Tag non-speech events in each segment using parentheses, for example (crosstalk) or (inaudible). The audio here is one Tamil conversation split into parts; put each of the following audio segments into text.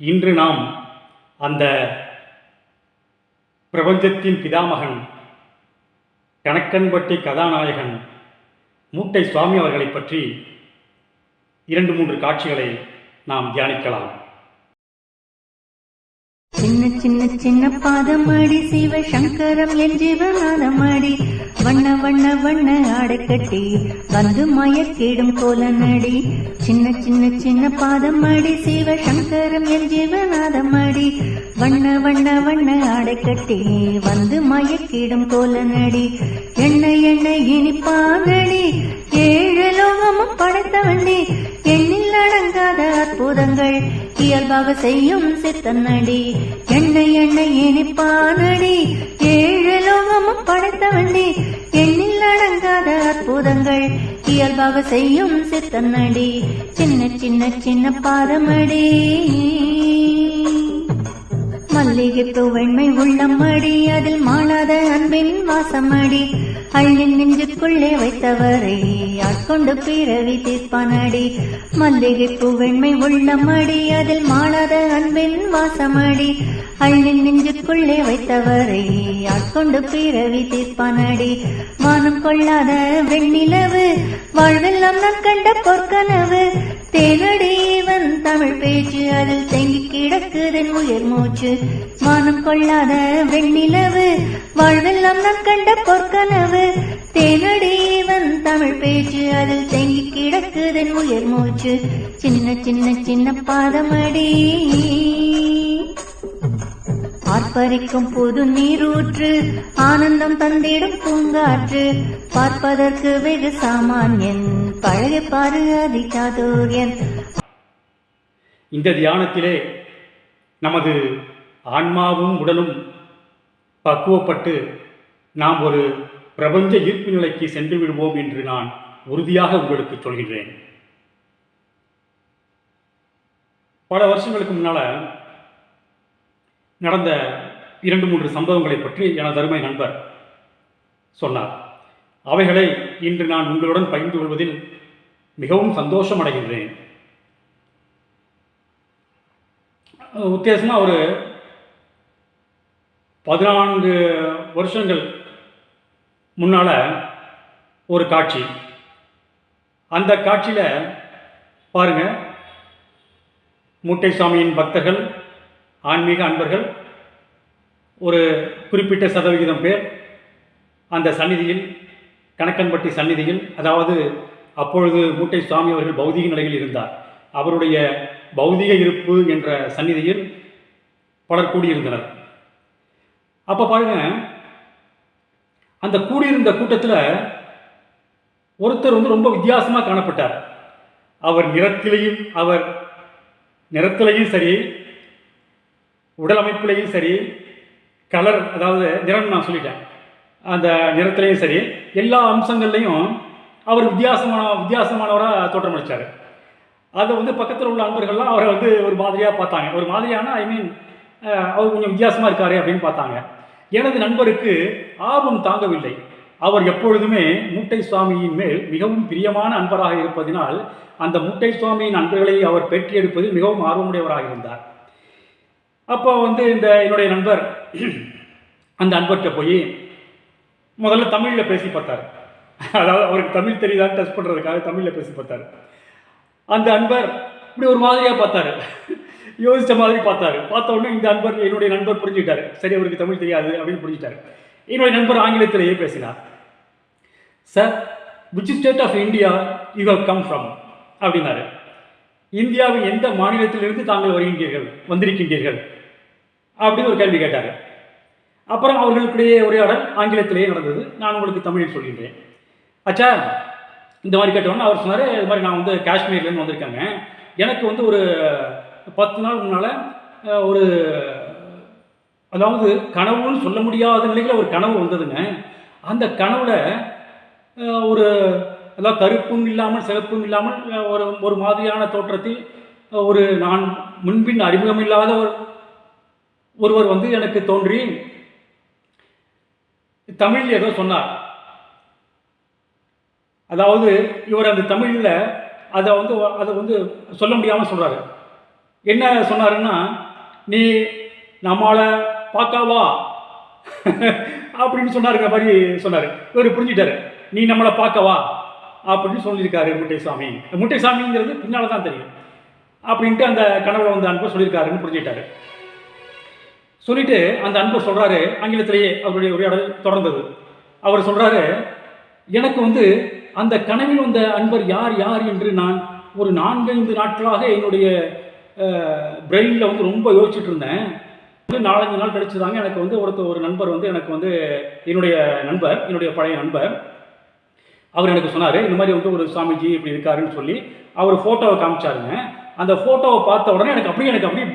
இன்று நாம் அந்த பிரபஞ்சத்தின் பிதாமகன் கணக்கன்பட்டி கதாநாயகன் மூட்டை சுவாமி அவர்களை பற்றி இரண்டு மூன்று காட்சிகளை நாம் தியானிக்கலாம். சின்ன சின்ன சின்ன பாதமாடி சிவ சங்கரம் என் ஜீவநாதமாடி வண்ண வண்ண வண்ண ஆடை கட்டி வந்து மயக்கிடும் கோல நடி சின்ன சின்ன சின்ன பாதம் அடி சிவ சங்கரம் என் ஜீவநாதம் அடி வண்ண வண்ண வண்ண ஆடை கட்டி வந்து மயக்கிடும் கோல நடி எண்ண எண்ண இனிப்பாதடி ஏழு லோகமும் படைத்தவண்டி. எண்ணில் அடங்காத அற்புதங்கள் இயல்பாக செய்யும் சித்தனடி. எண்ணெய் எண்ணெய் இனிப்பானடி இயல்பாக செய்யும் சித்தனடி. சின்ன சின்ன சின்ன பாதமடி துவண்மை உள்ளம் அடி. அதில் மாளாத அன்பின் வாசமடி. அள்ளின் நெஞ்சுக்குள்ளே வைத்தவரை ஆட்கொண்டு பிறவி தீர்ப்பானடி. மல்லிகை பூவெண்மை உள்ளமடி அதில் மாளாத அன்பின் வாசமடி. அள்ளின் நெஞ்சுக்குள்ளே வைத்தவரை ஆட்கொண்டு பிறவி தீர்ப்பானடி. வானம் கொள்ளாத வெண்ணிலவு வாழ்வெல்லாம் நான் கண்ட பொற்கனவு தேனடிவன் தமிழ் பேச்சு. அதில் தேங்கி கிடக்குதன் உயர் மூச்சு. மானம் கொள்ளாத வெண்ணிலவு. வாழ்வெல்லாம் நான் கண்ட பொற்கனவு. தேனடிவன் தமிழ் பேச்சு. அதில் தேங்கி கிடக்குதன் உயர் மூச்சு. சின்ன சின்ன சின்ன பாதமடி. ஆர்ப்பரிக்கும் புது நீரூற்று. ஆனந்தம் தந்திடும் பூங்காற்று. பார்ப்பதற்கு வெகு சாமானியன் பழக பாரு இந்த தியானத்திலே நமது ஆன்மாவும் உடலும் பக்குவப்பட்டு நாம் ஒரு பிரபஞ்ச ஈர்ப்பு நிலைக்கு சென்று விடுவோம் என்று நான் உறுதியாக உங்களுக்கு சொல்கின்றேன். பல வருஷங்களுக்கு முன்னால் நடந்த இரண்டு மூன்று சம்பவங்களை பற்றி எனது அருமை நண்பர் சொன்னார். அவைகளை இன்று நான் உங்களுடன் பகிர்ந்து கொள்வதில் மிகவும் சந்தோஷம் அடைகின்றேன் உத்தேசமாக ஒரு பதினான்கு வருஷங்கள் முன்னால் ஒரு காட்சி. அந்த காட்சியில் பாருங்கள் மூட்டை சாமியின் பக்தர்கள் ஆன்மீக அன்பர்கள் ஒரு குறிப்பிட்ட சதவிகிதம் பேர் அந்த சந்நிதியில் கணக்கன்பட்டி சந்நிதியில் அதாவது அப்பொழுது மூட்டை சுவாமி அவர்கள் பௌதிக நிலையில் இருந்தார். அவருடைய பௌதிக இருப்பு என்ற சந்நிதியில் பலர் கூடியிருந்தனர். அப்போ பாருங்க அந்த கூடியிருந்த கூட்டத்தில் ஒருத்தர் வந்து ரொம்ப வித்தியாசமாக காணப்பட்டார். அவர் நிறத்திலையும் அவர் நிறத்திலையும் சரி உடல் அமைப்பிலையும் சரி கலர் அதாவது நிறம் நான் சொல்லிட்டேன். அந்த நிறத்துலேயும் சரி எல்லா அம்சங்கள்லேயும் அவர் வித்தியாசமான வித்தியாசமானவராக தோற்றமளித்தார் அதை வந்து பக்கத்தில் உள்ள அன்பர்கள்லாம் அவரை வந்து ஒரு மாதிரியாக பார்த்தாங்க. ஒரு மாதிரியான ஐ மீன் அவர் கொஞ்சம் வித்தியாசமாக இருக்காரு அப்படின்னு பார்த்தாங்க. எனது நண்பருக்கு ஆர்வம் தாங்கவில்லை. அவர் எப்பொழுதுமே மூட்டை சுவாமியின் மேல் மிகவும் பிரியமான அன்பராக இருப்பதினால் அந்த மூட்டை சுவாமியின் அன்பர்களை அவர் பெற்றி எடுப்பதில் மிகவும் ஆர்வமுடையவராக இருந்தார். அப்போ வந்து இந்த என்னுடைய நண்பர் அந்த அன்பர்கிட்ட போய் முதல்ல தமிழில் பேசி பார்த்தார். அதாவது அவருக்கு தமிழ் தெரியுதான்னு டெஸ்ட் பண்ணுறதுக்காக தமிழில் பேசி பார்த்தார். அந்த அன்பர் இப்படி ஒரு மாதிரியாக பார்த்தாரு. யோசித்த மாதிரி பார்த்தாரு. பார்த்த உடனே இந்த அன்பர் என்னுடைய நண்பர் புரிஞ்சுக்கிட்டாரு. சரி அவருக்கு தமிழ் தெரியாது அப்படின்னு புரிஞ்சுட்டார் என்னுடைய நண்பர் ஆங்கிலத்திலேயே பேசினார். Sir which state of India you have come from அப்படின்னாரு. இந்தியாவின் எந்த மாநிலத்திலிருந்து தாங்கள் வருகின்றீர்கள்? வந்திருக்கின்றீர்கள்? அப்படின்னு ஒரு கேள்வி கேட்டார். அப்புறம் அவர்களுக்கிடையே உரையாடல் ஆங்கிலத்திலேயே நடந்தது. நான் உங்களுக்கு தமிழில் சொல்கின்றேன். அச்சா இந்த மாதிரி கேட்டவொன்னே அவர் சொன்னார் இது மாதிரி நான் வந்து காஷ்மீர்லேருந்து வந்திருக்கேங்க. எனக்கு வந்து ஒரு பத்து நாள் முன்னால் ஒரு அதாவது கனவுன்னு சொல்ல முடியாத நிலையில் ஒரு கனவு வந்ததுங்க. அந்த கனவுல ஒரு அதாவது கருப்பும் இல்லாமல் சிறப்பும் இல்லாமல் ஒரு ஒரு மாதிரியான தோற்றத்தில் ஒரு நான் முன்பின் அறிமுகமில்லாத ஒரு ஒருவர் வந்து எனக்கு தோன்றி தமிழில் ஏதோ சொன்னார். அதாவது இவர் அந்த தமிழில் அதை வந்து அதை வந்து சொல்ல முடியாமல் சொல்கிறாரு என்ன சொன்னாருன்னா நீ நம்மளை பார்க்காவா (laughs) அப்படின்னு சொன்னாருங்க மாதிரி சொன்னார். இவர் புரிஞ்சுட்டாரு நீ நம்மளை பார்க்கவா அப்படின்னு சொல்லியிருக்காரு முட்டைசாமி. முட்டைசாமிங்கிறது பின்னால் தான் தெரியும். அப்படின்ட்டு அந்த கனவுல வந்து அன்பு சொல்லியிருக்காருன்னு புரிஞ்சுட்டாரு சொல்லிட்டு அந்த அன்பர் சொல்றாரு ஆங்கிலத்திலேயே அவருடைய உரையாடல் தொடர்ந்தது. அவர் சொல்றாரு எனக்கு வந்து அந்த கனவில் வந்த அன்பர் யார் யார் என்று நான் ஒரு நான்கைந்து நாட்களாக என்னுடைய பிரெயினில் வந்து ரொம்ப யோசிச்சுட்டு இருந்தேன். வந்து நாலஞ்சு நாள் கழிச்சுதாங்க எனக்கு வந்து ஒருத்தர் ஒரு நண்பர் வந்து எனக்கு வந்து என்னுடைய நண்பர் என்னுடைய பழைய நண்பர். அவர் எனக்கு சொன்னார் இந்த மாதிரி வந்து ஒரு சாமிஜி இப்படி இருக்காருன்னு சொல்லி அவர் ஃபோட்டோவை காமிச்சாருங்க. அந்த ஃபோட்டோவை பார்த்த உடனே எனக்கு அப்படியே எனக்கு அப்படியே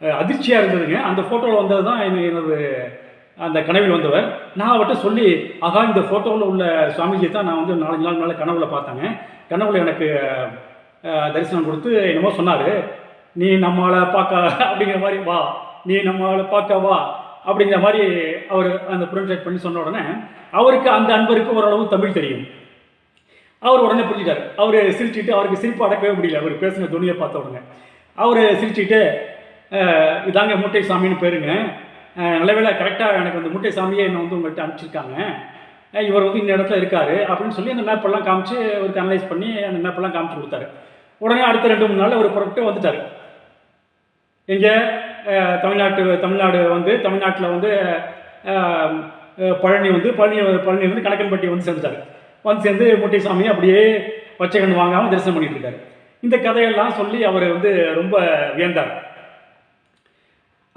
அதிர்ச்சியாக இருந்ததுங்க. அந்த ஃபோட்டோவில் வந்தது தான் எனது அந்த கனவில் வந்தவர். நான் அவர்கிட்ட சொல்லி ஆகா இந்த ஃபோட்டோவில் உள்ள சுவாமிஜி தான் நான் வந்து நாலஞ்சு நாள் மேலே கனவுல பார்த்தேங்க. கனவுல எனக்கு தரிசனம் கொடுத்து என்னமோ சொன்னார். நீ நம்மளை பார்க்க (laughs) அப்படிங்கிற மாதிரி வா நீ நம்மளை பார்க்க வா அப்படிங்கிற மாதிரி அவர் அந்த ப்ரொன்சேட் பண்ணி சொன்ன உடனே அவருக்கு அந்த அன்பருக்கு ஓரளவு தமிழ் தெரியும். அவர் உடனே புரிஞ்சிட்டார். அவர் சிரிச்சுட்டு அவருக்கு சிரிப்பு அடக்கவே முடியல. அவர் பேசின துணியை பார்த்த உடனே. அவர் சிரிச்சுட்டு இதாங்க மூட்டை சாமின்னு பேருங்க நல்லவேளை கரெக்டாக எனக்கு அந்த மூட்டை சாமியே என்னை வந்து உங்கள்கிட்ட அனுப்பிச்சிருக்காங்க. இவர் வந்து இந்த இடத்துல இருக்காரு. அப்படின்னு சொல்லி அந்த மேப்பெல்லாம் காமிச்சு அவருக்கு அனலைஸ் பண்ணி அந்த மேப்பெல்லாம் காமிச்சு கொடுத்தாரு. உடனே அடுத்த ரெண்டு மூணு நாளில் அவர் புறப்பட்டு வந்துட்டார். இங்கே தமிழ்நாட்டு தமிழ்நாடு வந்து தமிழ்நாட்டில் வந்து பழனி வந்து பழனி பழனி வந்து கணக்கன்பட்டி வந்து சேர்ந்துட்டார். வந்து சேர்ந்து முட்டைசாமி அப்படியே வச்சகன் வாங்காமல் தரிசனம் பண்ணிட்டு இருக்காரு. இந்த கதையெல்லாம் சொல்லி அவர் வந்து ரொம்ப வியந்தார்.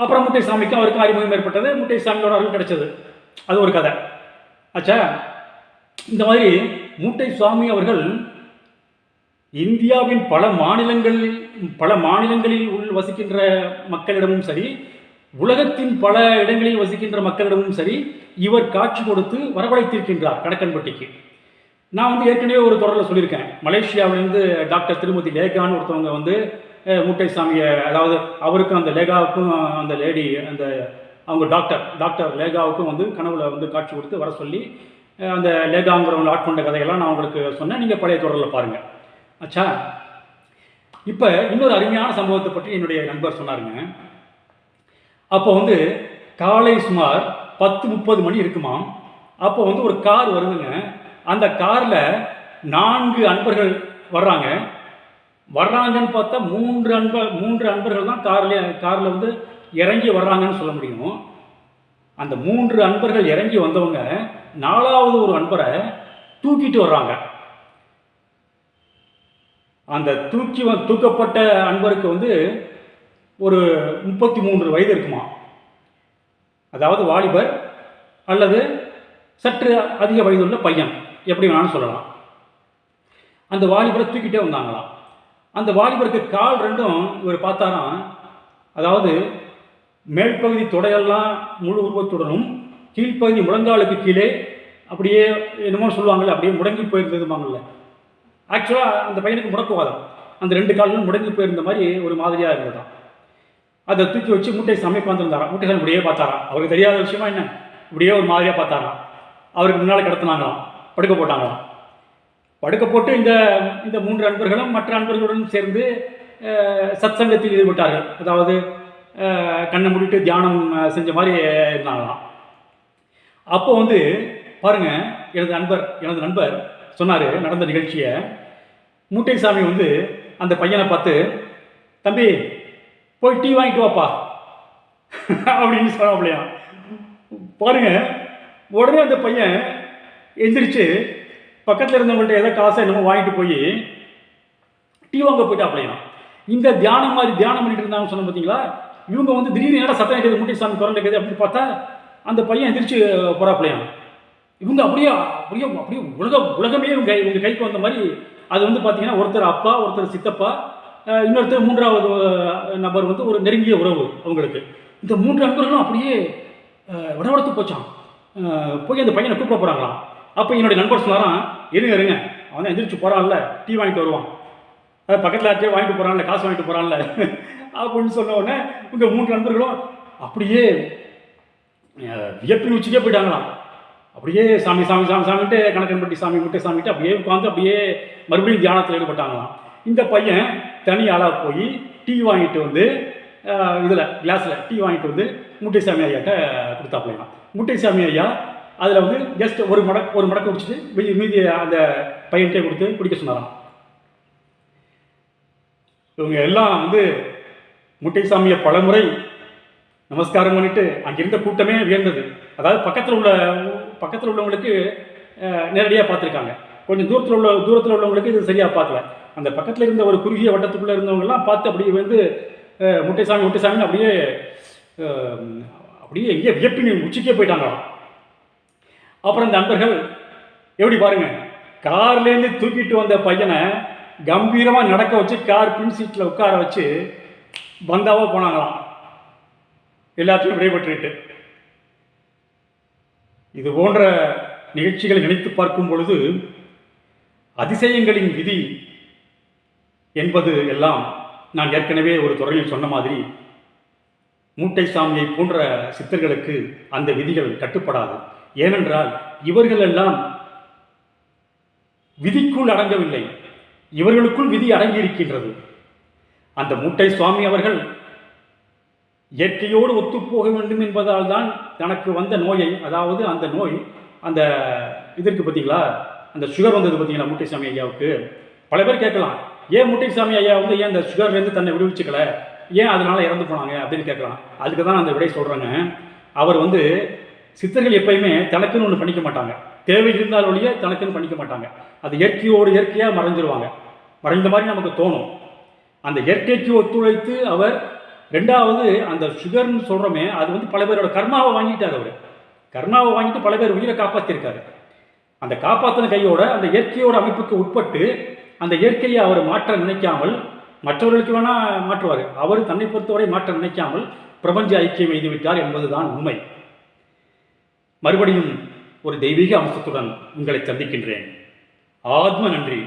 அப்புறம் முட்டைசாமிக்கும் அவருக்கு அறிமுகம் ஏற்பட்டது. முட்டைசாமியோட அருள் கிடைச்சது. அது ஒரு கதை. ஆச்சா? இந்த மாதிரி மூட்டை சுவாமி அவர்கள் இந்தியாவின் பல மாநிலங்களில் பல மாநிலங்களில் உள் வசிக்கின்ற மக்களிடமும் சரி உலகத்தின் பல இடங்களில் வசிக்கின்ற மக்களிடமும் சரி இவர் காட்சி கொடுத்து வரவழைத்திருக்கின்றார் கடக்கன்பட்டிக்கு. நான் வந்து ஏற்கனவே ஒரு தொடரில் சொல்லியிருக்கேன். மலேசியாவிலேருந்து டாக்டர் திருமதி லேகான்னு ஒருத்தவங்க வந்து அஹ், மூட்டைசாமியை அதாவது அவருக்கும் அந்த லேகாவுக்கும் அந்த லேடி அந்த அவங்க டாக்டர் டாக்டர் லேகாவுக்கும் வந்து கனவுல வந்து காட்சி கொடுத்து வர சொல்லி அந்த லேகாங்கிறவங்க ஆட்கொண்ட கதையெல்லாம் நான் உங்களுக்கு சொன்னேன். நீங்கள் பழைய தொடரில் பாருங்கள் ஆச்சா இப்போ இன்னொரு அருமையான சம்பவத்தை பற்றி என்னுடைய நண்பர் சொன்னாருங்க. அப்போ வந்து காலை சுமார் பத்து முப்பது மணி இருக்குமா? அப்போ வந்து ஒரு கார் வருதுங்க. அந்த காரில் நான்கு அன்பர்கள் வர்றாங்க. வர்றாங்கன்னு பார்த்தா மூன்று அன்பர் மூன்று அன்பர்கள் தான் காரில் காரில் வந்து இறங்கி வர்றாங்கன்னு சொல்ல முடியும். அந்த மூன்று அன்பர்கள் இறங்கி வந்தவங்க நாலாவது ஒரு அன்பரை தூக்கிட்டு வர்றாங்க. அந்த தூக்கி தூக்கப்பட்ட அன்பருக்கு வந்து ஒரு முப்பத்தி மூன்று வயது இருக்குமா. அதாவது வாலிபர் அல்லது சற்று அதிக வயதுள்ள பையன் எப்படி வேணாலும் சொல்லலாம். அந்த வாலிபரை தூக்கிட்டே வந்தாங்களாம். அந்த வாலிபருக்கு கால் ரெண்டும் இவர் பார்த்தாராம் அதாவது மேல்பகுதி தொடையெல்லாம் முழு உருவத்துடனும் கீழ்ப்பகுதி முழங்காலுக்கு கீழே அப்படியே என்னமோ சொல்லுவாங்கல்ல அப்படியே முடங்கி போயிருந்ததுமாங்கல்ல ஆக்சுவலாக அந்த பையனுக்கு முடக்குவாதம் அந்த ரெண்டு காலிலும் முடங்கி போயிருந்த மாதிரி ஒரு மாதிரியாக இருந்ததாம். அதை தூக்கி வச்சு முட்டை சமைப்பு வந்திருந்தாராம் முட்டை இப்படியே பார்த்தாராம். அவருக்கு தெரியாத விஷயமா என்ன? இப்படியே ஒரு மாதிரியாக பார்த்தாராம். அவருக்கு முன்னால் கிடத்துனாங்களாம். படுக்க போட்டாங்களாம். படுக்க போட்டு இந்த இந்த மூன்று அன்பர்களும் மற்ற அன்பர்களுடன் சேர்ந்து அஹ், சத்சங்கத்தில் ஈடுபட்டார்கள். அதாவது கண்ணை முடிட்டு தியானம் செஞ்ச மாதிரி இருந்தாங்களாம். அப்போ வந்து பாருங்க எனது நண்பர் எனது நண்பர் சொன்னார் நடந்த நிகழ்ச்சியை. மூட்டைசாமி வந்து அந்த பையனை பார்த்து தம்பி போய் டீ வாங்கிட்டு வாப்பா. அப்படின்னு சொன்னாப்லையா பாருங்க உடனே அந்த பையன் எந்திரிச்சு பக்கத்தில் இருந்தவங்கள்ட்ட ஏதோ காசை என்னமோ வாங்கிட்டு போய் டீ வாங்க போயிட்டாப்லையா இந்த தியானம் மாதிரி தியானம் பண்ணிட்டு இருந்தாங்கன்னு சொன்ன பார்த்தீங்களா இவங்க வந்து திடீர்னு என்னடா சத்தம் கேட்குது முட்டைசாமி குரல் கேட்குது அப்படின்னு பார்த்தா அந்த பையன் எந்திரிச்சு போறாப்லையாம் இவங்க அப்படியே அப்படியே அப்படியே உலக உலகமே இவங்க இவங்க கைக்கு வந்த மாதிரி. அது வந்து பார்த்தீங்கன்னா ஒருத்தர் அப்பா ஒருத்தர் சித்தப்பா இன்னொருத்தர் மூன்றாவது நபர் வந்து ஒரு நெருங்கிய உறவு அவங்களுக்கு. இந்த மூன்று நண்பர்களும் அப்படியே அஹ், விடவடத்து போச்சான் போய் அந்த பையனை கூப்பிட போகிறாங்களாம் அப்போ என்னுடைய நண்பர் சொன்னாராம் இருங்க இருங்க. அவன் தான் எந்திரிச்சு போகிறான்ல டீ வாங்கிட்டு வருவான். அது பக்கத்தில் யார்ட்டே வாங்கிட்டு போகிறான்ல காசு வாங்கிட்டு போகிறான்ல அப்படின்னு சொன்ன உடனே உங்கள் மூன்று நண்பர்களும் அப்படியே வியப்பின் உச்சிக்கே போயிட்டாங்களாம். அப்படியே சாமி சாமி சாமி சாமிட்டு கணக்கன்பட்டி சாமி முட்டை சாமிட்டு அப்படியே உட்காந்து அப்படியே மறுபடியும் தியானத்தில் ஈடுபட்டாங்களாம். இந்த பையன் தனி ஆளாக போய் டீ வாங்கிட்டு வந்து இதில் கிளாஸில் டீ வாங்கிட்டு வந்து முட்டைசாமி ஐயாட்ட முட்டை முட்டைசாமி ஐயா அதில் வந்து ஜஸ்ட் ஒரு மடக் ஒரு மடக்கு குடிச்சிட்டு மீதி மீதி அந்த பையன்கிட்டே கொடுத்து குடிக்க சொன்னாராம். இவங்க எல்லாம் வந்து முட்டைசாமியை பலமுறை நமஸ்காரம் பண்ணிட்டு அங்கிருந்த கூட்டமே வியந்தது. அதாவது பக்கத்தில் உள்ள பக்கத்தில் உள்ளவங்களுக்கு நேரடியாக பார்த்துருக்காங்க. கொஞ்சம் தூரத்தில் உள்ள தூரத்தில் உள்ளவங்களுக்கு இது சரியாக பார்க்கல. அந்த பக்கத்தில் இருந்த ஒரு குறுகிய வட்டத்துக்குள்ளே இருந்தவங்கலாம் பார்த்து அப்படியே வந்து முட்டைசாமி முட்டைசாமின்னு அப்படியே அப்படியே எங்கேயோ வியப்பின் உச்சிக்கே போயிட்டாங்களாம். அப்புறம் இந்த நண்பர்கள் எப்படி பாருங்க கார்லேருந்து தூக்கிட்டு வந்த பையனை கம்பீரமாக நடக்க வச்சு கார் பின் சீட்டில் உட்கார வச்சு வந்தாவோ போனாங்களாம். எல்லாத்தையும் விடைபெற்றுட்டு இது போன்ற நிகழ்ச்சிகளை நினைத்து பார்க்கும் பொழுது அதிசயங்களின் விதி என்பது எல்லாம் நான் ஏற்கனவே ஒரு துறையில் சொன்ன மாதிரி மூட்டை சாமியை போன்ற சித்தர்களுக்கு அந்த விதிகள் கட்டுப்படாது. ஏனென்றால் இவர்கள் எல்லாம் விதிக்குள் அடங்கவில்லை. இவர்களுக்குள் விதி அடங்கி இருக்கின்றது அந்த மூட்டை சுவாமி அவர்கள் இயற்கையோடு ஒத்துப்போக வேண்டும் என்பதால் தான் தனக்கு வந்த நோயை அதாவது அந்த நோய் அந்த இதற்கு பார்த்தீங்களா அந்த சுகர் வந்தது பார்த்தீங்களா முட்டைசாமி ஐயாவுக்கு? பல பேர் கேட்கலாம் ஏன் முட்டைசாமி ஐயா வந்து ஏன் அந்த சுகர்லேருந்து தன்னை விடுவிச்சுக்கல? ஏன் அதனால இறந்து போனாங்க? அப்படின்னு கேட்கலாம். அதுக்கு தான் அந்த விடை சொல்கிறேங்க அவர் வந்து சித்தர்கள் எப்பயுமே தனக்குன்னு ஒன்று பண்ணிக்க மாட்டாங்க. தேவை இருந்தால் ஒழிய தனக்குன்னு பண்ணிக்க மாட்டாங்க. அது இயற்கையோடு இயற்கையாக மறைஞ்சிருவாங்க. மறைந்த மாதிரி நமக்கு தோணும். அந்த இயற்கைக்கு ஒத்துழைத்து அவர் ரெண்டாவது அந்த சுகர்னு சொல்கிறோமே அது வந்து பல பேரோட கர்மாவை வாங்கிட்டார் அவர். கர்மாவை வாங்கிட்டு பல பேர் உயிரை காப்பாற்றிருக்காரு அந்த காப்பாற்றின கையோட அந்த இயற்கையோட அமைப்புக்கு உட்பட்டு அந்த இயற்கையை அவர் மாற்ற நினைக்காமல் மற்றவர்களுக்கு வேணா மாற்றுவார். அவர் தன்னை பொறுத்தவரை மாற்ற நினைக்காமல் பிரபஞ்ச ஐக்கியம் எழுதிவிட்டார் என்பதுதான் உண்மை. மறுபடியும் ஒரு தெய்வீக அம்சத்துடன் உங்களை சந்திக்கின்றேன். ஆத்ம நன்றி.